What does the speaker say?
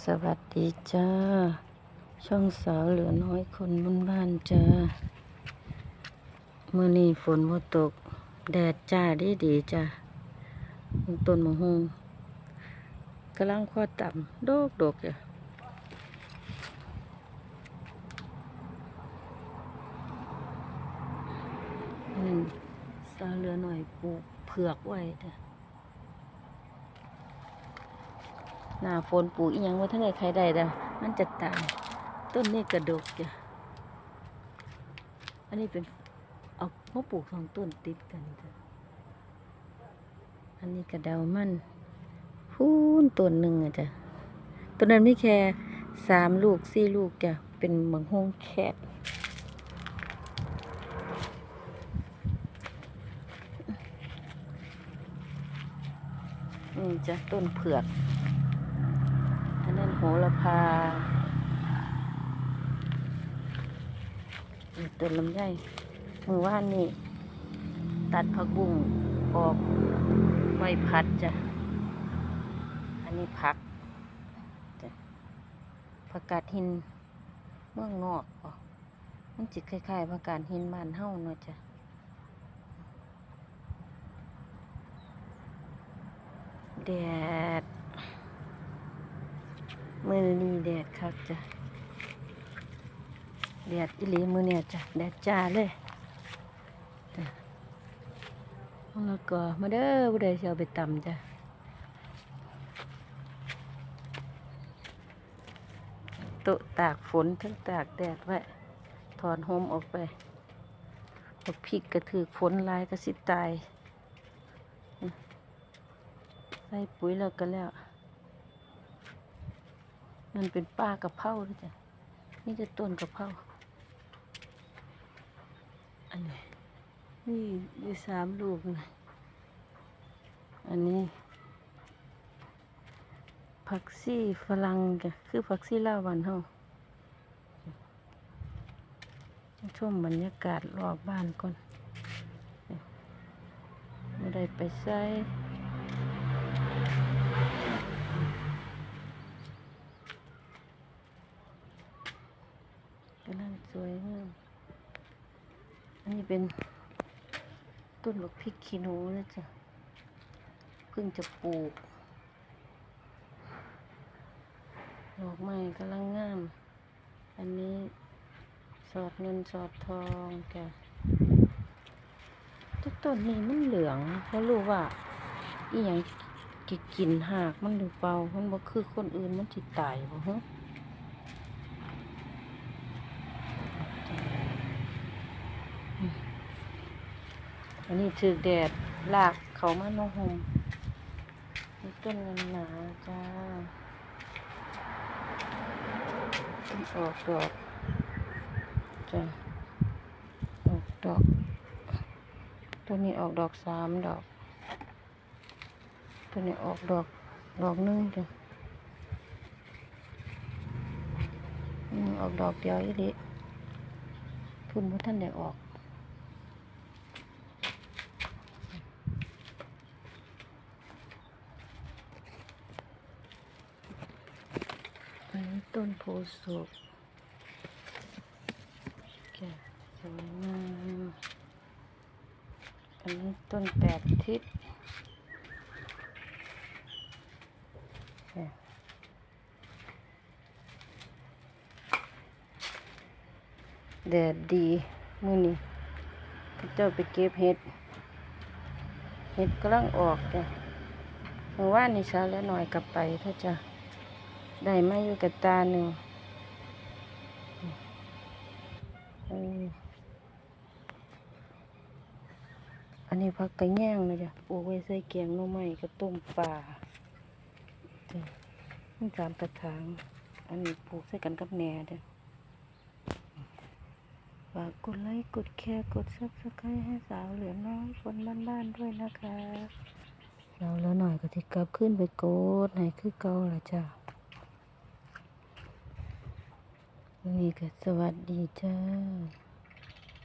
สวัสดีจ้า ช่องสาวเหลือน้อยคนบนบ้านจ้าเมื่อนี้ฝนบ่ตก แดดจ้าดีดีๆจ้าต้นมะฮุงกำลังคอต่ำโดกดกจ้ะสาวเหลือหน่อยปลูกเผือกไว้จ้ะ หน้าฝนปลูกอีหยังว่าทั้งไงใครได้ดะมันจะตายต้นนี้กระดกจ้ะอันนี้เป็นเอามาปลูกสองต้นติดกันจ้ะอันนี้กระเดามันพูนต้นหนึ่งอะจ้ะต้นนั้นไม่แค่สามลูกสี่ลูกจ้ะเป็นบางห้องแคบนี่จ้ะต้นเผือก หระพาต้นลำไยมือว่านนี่ ตัดผักบุ้งออกไว้พัดจ้ะ อันนี้ผักจ้ะผักกาดหินเมืองนอกบ่มันจิคล้ายๆผักกาดหินบ้านเฮาเนาะจ้ะแดด มือนี้แดดคักจ้ะแดดอีหลีมือเนี่ยจ้ะแดดจ้าเลยจ้ะแล้วก็มาเด้อผู้ใดสิเอาไปตำจ้ะโต๊ะตากฝนทั้งตากแดดไว้ ถอนโฮมออกไปบักพริกกระถือฝนลายก็สิตาย ใส่ปุ๋ยแล้วก็แล้ว มันเป็นป้ากระเพราด้วยจ้ะนี่จะต้นกระเพราอันนี้นี่อยู่สามลูกนะอันนี้ ผักซี่ฝรั่งจ้ะคือผักซี่ลาวบ้านเฮาชมบรรยากาศรอบบ้านก่อนไม่ได้ไปใส่กำลังสวยงาม อันนี้เป็นต้นบักพริกขี้หนูนะจ๊ะเพิ่งจะปลูกดอกไม้กำลังงาม อันนี้สอดเงินสอดทองแกทุกต้นนี้มันเหลืองเพราะรู้ว่าอีหยังกิกินหากมันหรือเปล่ามันบ่คือคนอื่นมันสิตายบ่ฮะ อันนี้ถือแดดลากเขามาโนหมนี่ต้นเงินหนาจ้าออกดอกจ้ะออกดอก ตัวนี้ออกดอกสามดอก ตัวนี้ออกดอกดอกหนึงจ้ะออกดอกเดียวอีดิพุ่นบ่ท่านได้ออก อั นนี้ต้นโพสุกแก่สวยงามอันนี้ต้นแปดทิศแดดดีมื้อนี้พระเจ้าไปเก็บเห็ด เห็ดกำลังออกจ้ะเมื่อวานนี้เช้าแล้วหน่อยกลับไปถ้าจะ ได้มาอยู่กับตาหนึ่งอันนี้พักกระแย่งเลยจ้ะปลูกไว้ใส่เกียงน่อไม้กับต้มปลาจ้ะนี่สามกระถาง อันนี้ปลูกใส่กันกับแหน่เด้อฝากกดไลค์กดแชร์กดซับสไครต์ให้สาวเหลือน้อยคนบ้านๆด้วยนะคะเราแล้วหน่อยก็ที่กลับขึ้นไปโกดไหนคือเก่าละจ้ะ วัน นี้ก็สวัสดีจ้า